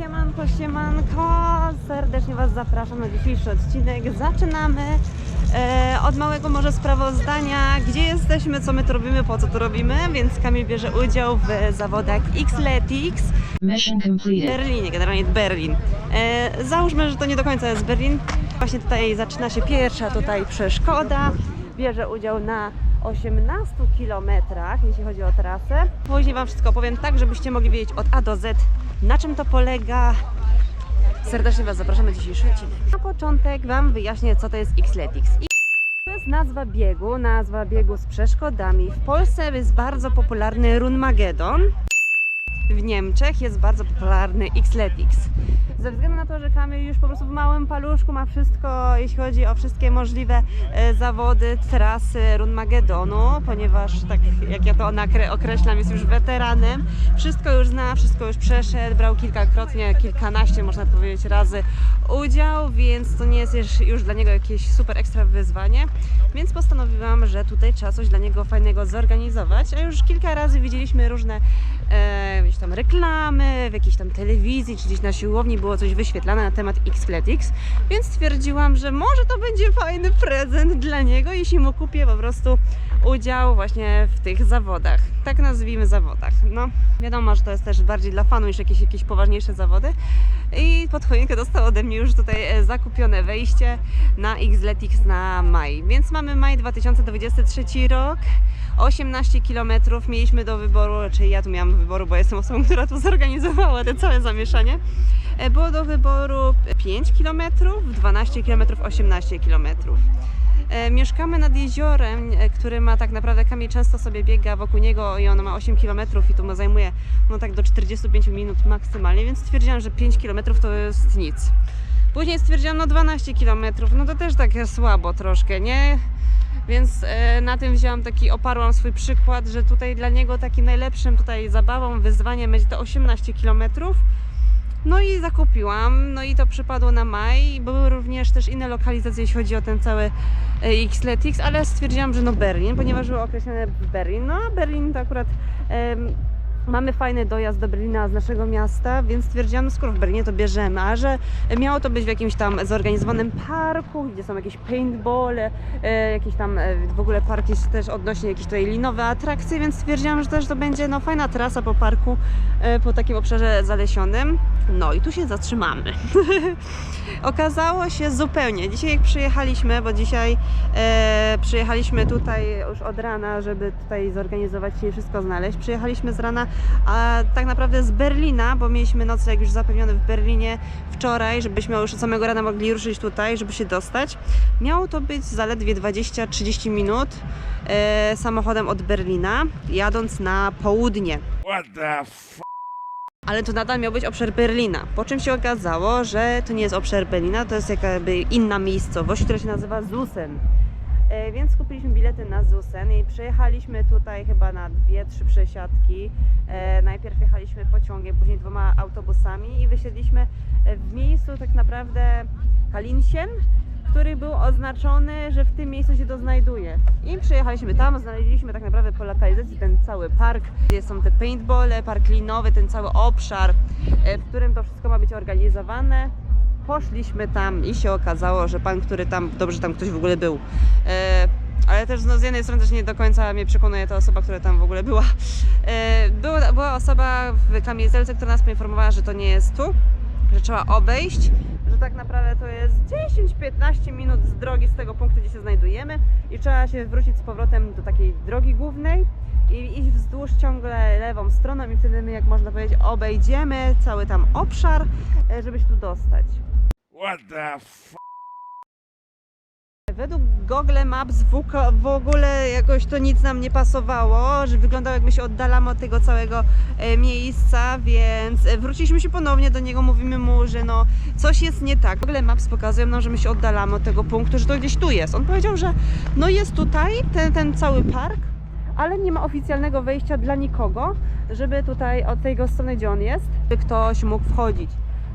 Siemanko, siemanko! Serdecznie Was zapraszam na dzisiejszy odcinek. Zaczynamy e, od małego może sprawozdania, gdzie jesteśmy, co my tu robimy, po co to robimy, więc Kamil bierze udział w zawodach Xletics Mission w completed. Berlinie, generalnie Berlin. E, załóżmy, że to nie do końca jest Berlin. Właśnie tutaj zaczyna się pierwsza tutaj przeszkoda. Bierze udział na 18 kilometrach, jeśli chodzi o trasę. Później Wam wszystko opowiem tak, żebyście mogli wiedzieć od A do Z, na czym to polega. Serdecznie Was zapraszam na dzisiejszy odcinek. Na początek Wam wyjaśnię, co to jest Xletics. To jest nazwa biegu, nazwa biegu z przeszkodami. W Polsce jest bardzo popularny Runmagedon. W Niemczech jest bardzo popularny Xletics. Ze względu na to, że Kamil już po prostu w małym paluszku ma wszystko, jeśli chodzi o wszystkie możliwe e, zawody, trasy Runmagedonu, ponieważ tak jak ja to określam, jest już weteranem. Wszystko już zna, wszystko już przeszedł, brał kilkakrotnie, kilkanaście można powiedzieć razy udział, więc to nie jest już dla niego jakieś super ekstra wyzwanie. Więc postanowiłam, że tutaj trzeba coś dla niego fajnego zorganizować, a już kilka razy widzieliśmy różne e, tam reklamy, w jakiejś tam telewizji, czy gdzieś na siłowni było coś wyświetlane na temat Xletics, więc stwierdziłam, że może to będzie fajny prezent dla niego, jeśli mu kupię po prostu udział właśnie w tych zawodach. Tak nazwijmy zawodach. No, wiadomo, że to jest też bardziej dla fanów niż jakieś, jakieś poważniejsze zawody. I pod choinkę dostał ode mnie już tutaj e, zakupione wejście na Xletics na maj. Więc mamy maj 2023 rok. 18 km mieliśmy do wyboru, czyli ja tu miałam do wyboru, bo jestem osobą, która tu zorganizowała to całe zamieszanie. E, Było do wyboru 5 km, 12 km, 18 km. E, Mieszkamy nad jeziorem, e, który ma tak naprawdę Kamil często sobie biega wokół niego i ono ma 8 km i to mu zajmuje no tak do 45 minut maksymalnie, więc stwierdziłam, że 5 km to jest nic. Później stwierdziłam, no 12 km, no to też tak słabo troszkę, nie? Więc e, na tym wzięłam taki, oparłam swój przykład, że tutaj dla niego takim najlepszym tutaj zabawą, wyzwaniem będzie to 18 km. No i zakupiłam, no i to przypadło na maj. Były również też inne lokalizacje, jeśli chodzi o ten cały e, Xletics, ale stwierdziłam, że no Berlin, ponieważ było określone Berlin. No a Berlin to akurat mamy fajny dojazd do Berlina z naszego miasta, więc stwierdziłam, skoro w Berlinie to bierzemy, a że miało to być w jakimś tam zorganizowanym parku, gdzie są jakieś paintballe, e, jakieś tam e, w ogóle parki też odnośnie jakieś tutaj linowe atrakcje, więc stwierdziłam, że też to będzie no fajna trasa po parku, e, po takim obszarze zalesionym. No i tu się zatrzymamy. Okazało się zupełnie. Dzisiaj jak przyjechaliśmy, bo dzisiaj e, przyjechaliśmy tutaj już od rana, żeby tutaj zorganizować się wszystko znaleźć. Przyjechaliśmy z rana, a tak naprawdę z Berlina, bo mieliśmy nocleg już zapewniony w Berlinie wczoraj, żebyśmy już od samego rana mogli ruszyć tutaj, żeby się dostać. Miało to być zaledwie 20-30 minut e, samochodem od Berlina, jadąc na południe. What the f? Ale to nadal miał być obszar Berlina. Po czym się okazało, że to nie jest obszar Berlina, to jest jakby inna miejscowość, która się nazywa Zusen. E, Więc kupiliśmy bilety na Zusen i przejechaliśmy tutaj chyba na dwie, trzy przesiadki. E, Najpierw jechaliśmy pociągiem, później dwoma autobusami i wysiedliśmy w miejscu tak naprawdę Kalinsien, który był oznaczony, że w tym miejscu się to znajduje. I przyjechaliśmy tam, znaleźliśmy tak naprawdę po lokalizacji ten cały park, gdzie są te paintballe, park linowy, ten cały obszar, e, w którym to wszystko ma być organizowane. Poszliśmy tam i się okazało, że pan, który tam, dobrze, tam ktoś w ogóle był. E, ale też no, z jednej strony też nie do końca mnie przekonuje ta osoba, która tam w ogóle była. E, była, była osoba w kamizelce, która nas poinformowała, że to nie jest tu, że trzeba obejść, że tak naprawdę to jest 10-15 minut z drogi z tego punktu, gdzie się znajdujemy i trzeba się wrócić z powrotem do takiej drogi głównej i iść wzdłuż ciągle lewą stroną i wtedy my, jak można powiedzieć, obejdziemy cały tam obszar, e, żeby się tu dostać. What the f? Według Google Maps w, ogóle jakoś to nic nam nie pasowało, że wyglądało jakby się oddalamy od tego całego e, miejsca, więc e, wróciliśmy się ponownie do niego, mówimy mu, że no coś jest nie tak. Google Maps pokazują nam, że my się oddalamy od tego punktu, że to gdzieś tu jest. On powiedział, że no jest tutaj ten, ten cały park, ale nie ma oficjalnego wejścia dla nikogo, żeby tutaj od tej strony, gdzie on jest, by ktoś mógł wchodzić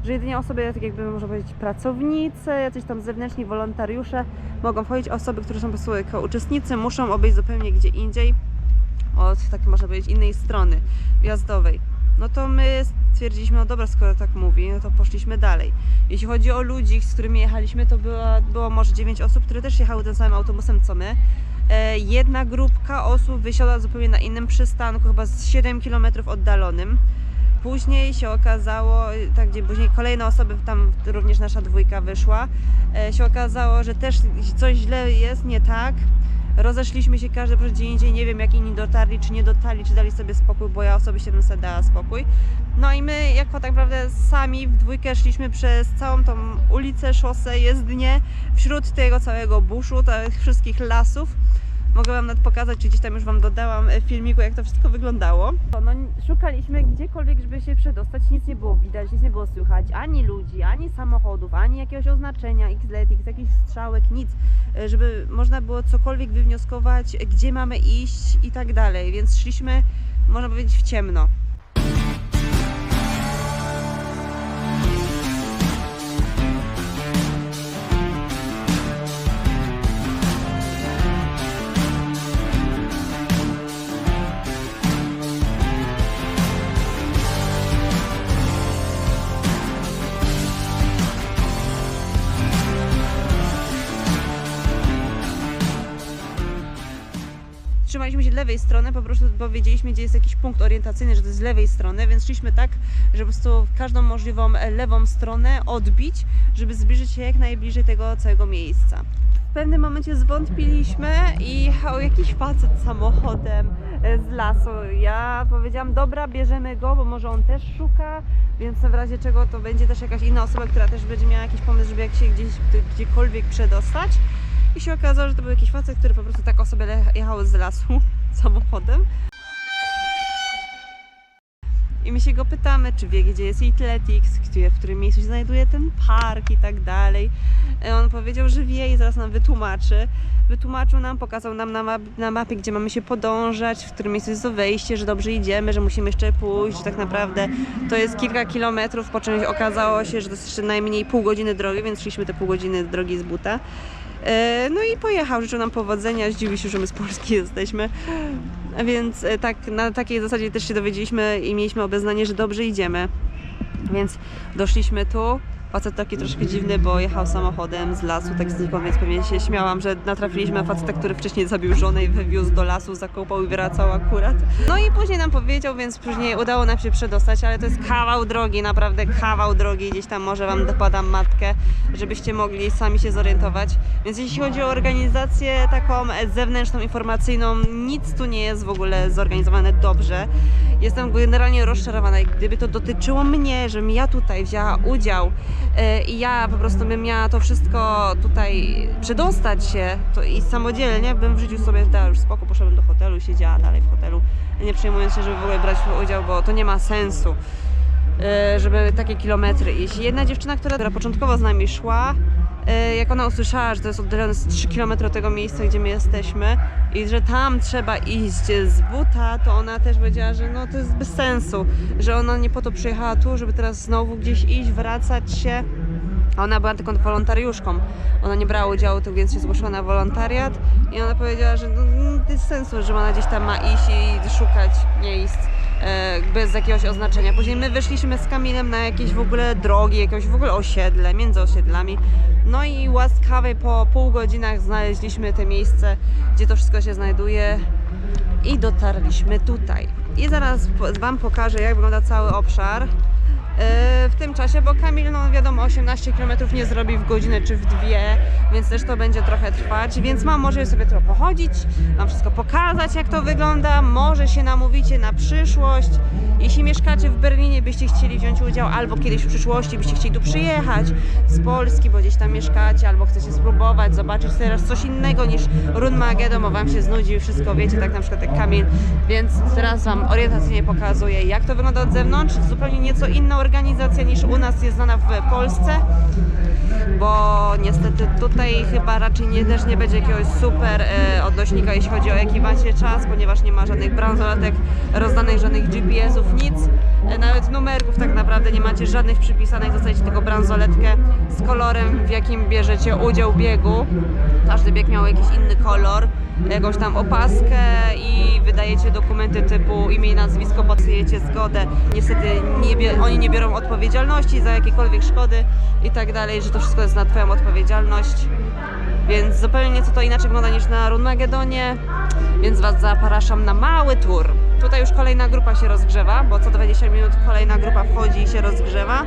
że jedynie osoby, tak jakby można powiedzieć, pracownicy, jacyś tam zewnętrzni wolontariusze mogą wchodzić. Osoby, które są po prostu jako uczestnicy, muszą obejść zupełnie gdzie indziej od, tak można powiedzieć, innej strony wjazdowej. No to my stwierdziliśmy, no dobra, skoro tak mówi, no to poszliśmy dalej. Jeśli chodzi o ludzi, z którymi jechaliśmy, to była, było może 9 osób, które też jechały tym samym autobusem co my. E, jedna grupka osób wysiadła zupełnie na innym przystanku, chyba z 7 km oddalonym. Później się okazało, tak gdzie później kolejne osoby, tam również nasza dwójka wyszła, e, się okazało, że też coś źle jest, nie tak. Rozeszliśmy się każdy przez gdzie indziej, nie wiem jak inni dotarli, czy nie dotarli, czy dali sobie spokój, bo ja osobiście bym sobie dała spokój. No i my jako tak naprawdę sami w dwójkę szliśmy przez całą tą ulicę, szosę, jezdnię, wśród tego całego buszu, tych wszystkich lasów. Mogę Wam nawet pokazać, czy gdzieś tam już Wam dodałam e, w filmiku, jak to wszystko wyglądało. No, szukaliśmy gdziekolwiek, żeby się przedostać, nic nie było widać, nic nie było słychać, ani ludzi, ani samochodów, ani jakiegoś oznaczenia, XLET, jakichś strzałek, nic, e, żeby można było cokolwiek wywnioskować, e, gdzie mamy iść i tak dalej, więc szliśmy, można powiedzieć, w ciemno. Lewej strony, po prostu bo wiedzieliśmy, gdzie jest jakiś punkt orientacyjny, że to jest z lewej strony, więc szliśmy tak, żeby po prostu każdą możliwą e, lewą stronę odbić, żeby zbliżyć się jak najbliżej tego całego miejsca. W pewnym momencie zwątpiliśmy i jechał jakiś facet samochodem e, z lasu. Ja powiedziałam, dobra, bierzemy go, bo może on też szuka, więc w razie czego to będzie też jakaś inna osoba, która też będzie miała jakiś pomysł, żeby jak się gdzieś, gdziekolwiek przedostać. I się okazało, że to był jakiś facet, który po prostu tak o sobie le- jechał z lasu samochodem. I my się go pytamy, czy wie, gdzie jest Athletics, gdzie, w którym miejscu się znajduje ten park i tak dalej. E, On powiedział, że wie i zaraz nam wytłumaczy. Wytłumaczył nam, pokazał nam na, map, na mapie, gdzie mamy się podążać, w którym miejscu jest to wejście, że dobrze idziemy, że musimy jeszcze pójść, tak naprawdę to jest kilka kilometrów, po czym okazało się, że to jest jeszcze najmniej pół godziny drogi, więc szliśmy te pół godziny drogi z buta. E, No i pojechał, życzył nam powodzenia, zdziwił się, że my z Polski jesteśmy. Więc e, tak na takiej zasadzie też się dowiedzieliśmy i mieliśmy obeznanie, że dobrze idziemy. Więc doszliśmy tu. Facet taki troszkę dziwny, bo jechał samochodem z lasu, tak znikąd, więc pewnie się śmiałam, że natrafiliśmy na faceta, który wcześniej zabił żonę i wywiózł do lasu, zakopał i wracał akurat. No i później nam powiedział, więc później udało nam się przedostać, ale to jest kawał drogi, naprawdę kawał drogi. Gdzieś tam może Wam podam matkę, żebyście mogli sami się zorientować. Więc jeśli chodzi o organizację taką zewnętrzną, informacyjną, nic tu nie jest w ogóle zorganizowane dobrze. Jestem generalnie rozczarowana. I Gdyby to dotyczyło mnie, żebym ja tutaj wzięła udział i ja po prostu bym miała to wszystko tutaj przedostać się to i samodzielnie bym w życiu sobie dała już spoko, poszedłem do hotelu, siedziała dalej w hotelu, nie przejmując się, żeby w ogóle brać w udział, bo to nie ma sensu żeby takie kilometry iść. Jedna dziewczyna, która, początkowo z nami szła, e, jak ona usłyszała, że to jest oddalone z 3 km od tego miejsca, gdzie my jesteśmy i że tam trzeba iść z buta, to ona też powiedziała, że no to jest bez sensu, że ona nie po to przyjechała tu, żeby teraz znowu gdzieś iść, wracać się. A Ona była taką wolontariuszką. Ona nie brała udziału, to więc się zgłosiła na wolontariat i ona powiedziała, że no, jest sensu, że ona gdzieś tam ma iść i szukać miejsc e, bez jakiegoś oznaczenia. Później my wyszliśmy z Kamilem na jakieś w ogóle drogi, jakieś w ogóle osiedle, między osiedlami. No i łaskawie po pół godzinach znaleźliśmy te miejsce, gdzie to wszystko się znajduje i dotarliśmy tutaj. I zaraz Wam pokażę, jak wygląda cały obszar. W tym czasie, bo Kamil, no wiadomo, 18 km nie zrobi w godzinę czy w dwie, więc też to będzie trochę trwać, więc mam może sobie trochę pochodzić, Wam wszystko pokazać, jak to wygląda, może się namówicie na przyszłość. Jeśli mieszkacie w Berlinie, byście chcieli wziąć udział, albo kiedyś w przyszłości byście chcieli tu przyjechać z Polski, bo gdzieś tam mieszkacie, albo chcecie spróbować, zobaczyć teraz coś innego niż Runmagedon, bo Wam się znudzi wszystko wiecie, tak na przykład jak Kamil, więc teraz Wam orientacyjnie pokazuję, jak to wygląda od zewnątrz, zupełnie nieco inna organizacja niż u nas jest znana w Polsce, bo niestety tutaj chyba raczej nie, też nie będzie jakiegoś super e, odnośnika, jeśli chodzi o jaki macie czas, ponieważ nie ma żadnych bransoletek rozdanych, żadnych GPS-ów, nic. E, nawet numerków tak naprawdę nie macie żadnych przypisanych, dostajecie tylko bransoletkę z kolorem, w jakim bierzecie udział w biegu. Każdy bieg miał jakiś inny kolor, jakąś tam opaskę i wydajecie dokumenty typu imię i nazwisko, podpisujecie zgodę. Niestety nie oni nie biorą odpowiedzialności za jakiekolwiek szkody i tak dalej, że to wszystko jest na Twoją odpowiedzialność. Więc zupełnie nieco to inaczej wygląda niż na Runmagedonie, więc Was zapraszam na mały tour. Tutaj już kolejna grupa się rozgrzewa, bo co 20 minut kolejna grupa wchodzi i się rozgrzewa.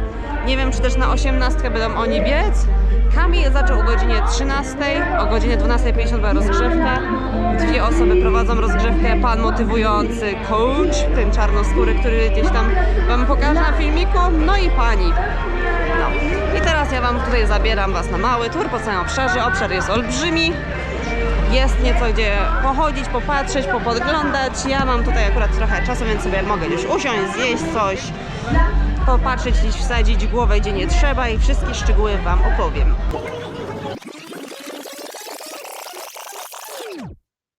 Nie wiem, czy też na 18 będą oni biec. Kamil zaczął o godzinie 13, o godzinie 12.50 była rozgrzewka. Dwie osoby prowadzą rozgrzewkę, pan motywujący, coach, ten czarnoskóry, który gdzieś tam Wam pokaże na filmiku, no i pani. No. I teraz ja Wam tutaj zabieram Was na mały tour po całym obszarze. Obszar jest olbrzymi. Jest nieco gdzie pochodzić, popatrzeć, popodglądać. Ja mam tutaj akurat trochę czasu, więc sobie mogę już usiąść, zjeść coś, popatrzeć, gdzieś wsadzić głowę, gdzie nie trzeba i wszystkie szczegóły Wam opowiem.